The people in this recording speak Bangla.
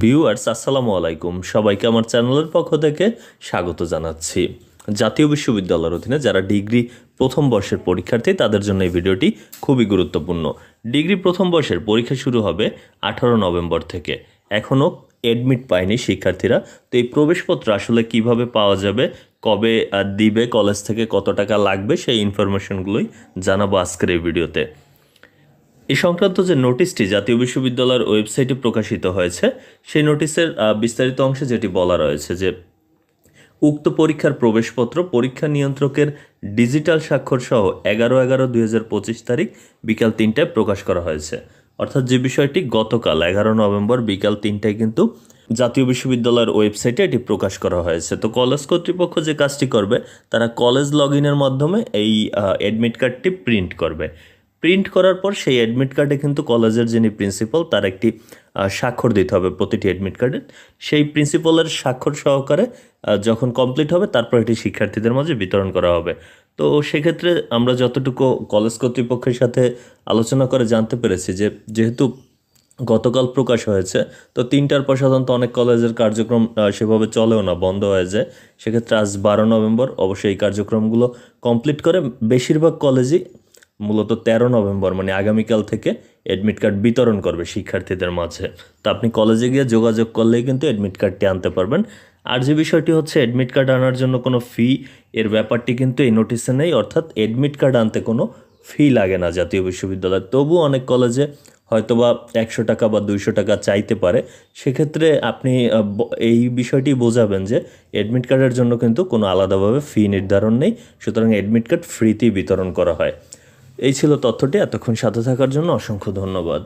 ভিউয়ার্স, আসসালামু আলাইকুম। সবাইকে আমার চ্যানেলের পক্ষ থেকে স্বাগত জানাচ্ছি। জাতীয় বিশ্ববিদ্যালয়ের অধীনে যারা ডিগ্রি প্রথম বর্ষের পরীক্ষার্থী, তাদের জন্য এই ভিডিওটি খুবই গুরুত্বপূর্ণ। ডিগ্রি প্রথম বর্ষের পরীক্ষা শুরু হবে আঠারো নভেম্বর থেকে। এখনও অ্যাডমিট পায়নি শিক্ষার্থীরা। তো এই প্রবেশপত্র আসলে কীভাবে পাওয়া যাবে, কবে দিবে কলেজ থেকে কত টাকা লাগবে, সেই ইনফরমেশনগুলোই জানাব আজকের এই ভিডিওতে। এই সংক্রান্ত যে নোটিশটি জাতীয় বিশ্ববিদ্যালয়ের ওয়েবসাইটে প্রকাশিত হয়েছে, সেই নোটিশের বিস্তারিত অংশে যেটি বলা রয়েছে যে, উক্ত পরীক্ষার প্রবেশপত্র পরীক্ষা নিয়ন্ত্রকের ডিজিটাল স্বাক্ষর সহ এগারো এগারো দুই তারিখ বিকাল তিনটায় প্রকাশ করা হয়েছে। অর্থাৎ যে বিষয়টি গতকাল এগারো নভেম্বর বিকাল তিনটায় কিন্তু জাতীয় বিশ্ববিদ্যালয়ের ওয়েবসাইটে এটি প্রকাশ করা হয়েছে। তো কলেজ কর্তৃপক্ষ যে কাজটি করবে, তারা কলেজ লগ ইনের মাধ্যমে এই অ্যাডমিট কার্ডটি প্রিন্ট করবে। প্রিন্ট করার পর সেই অ্যাডমিট কার্ডে কিন্তু কলেজের যিনি প্রিন্সিপাল তার একটি স্বাক্ষর দিতে হবে প্রতিটি অ্যাডমিট কার্ডে সেই প্রিন্সিপালের স্বাক্ষর সহকারে যখন কমপ্লিট হবে, তারপর এটি শিক্ষার্থীদের মাঝে বিতরণ করা হবে। তো সেক্ষেত্রে আমরা যতটুকু কলেজ কর্তৃপক্ষের সাথে আলোচনা করে জানতে পেরেছি যে, যেহেতু গতকাল প্রকাশ হয়েছে, তো তিনটার পর সাধারণত অনেক কলেজের কার্যক্রম সেভাবে চলেও না, বন্ধ হয়ে যায়। সেক্ষেত্রে আজ বারো নভেম্বর অবশ্যই এই কার্যক্রমগুলো কমপ্লিট করে। বেশিরভাগ কলেজই মূলত তেরো নভেম্বর মানে আগামীকাল থেকে অ্যাডমিট কার্ড বিতরণ করবে শিক্ষার্থীদের মাঝে। তো আপনি কলেজে গিয়ে যোগাযোগ করলেই কিন্তু অ্যাডমিট কার্ডটি আনতে পারবেন। আর যে বিষয়টি হচ্ছে অ্যাডমিট কার্ড আনার জন্য কোনো ফি এর ব্যাপারটি কিন্তু এই নোটিশে নেই। অর্থাৎ অ্যাডমিট কার্ড আনতে কোনো ফি লাগে না জাতীয় বিশ্ববিদ্যালয়। তবু অনেক কলেজে হয়তোবা একশো টাকা বা দুইশো টাকা চাইতে পারে। সেক্ষেত্রে আপনি এই বিষয়টি বোঝাবেন যে অ্যাডমিট কার্ডের জন্য কিন্তু কোনো আলাদাভাবে ফি নির্ধারণ নেই। সুতরাং অ্যাডমিট কার্ড ফ্রিতেই বিতরণ করা হয়। এই ছিল তথ্যটি। এতক্ষণ সাথে থাকার জন্য অসংখ্য ধন্যবাদ।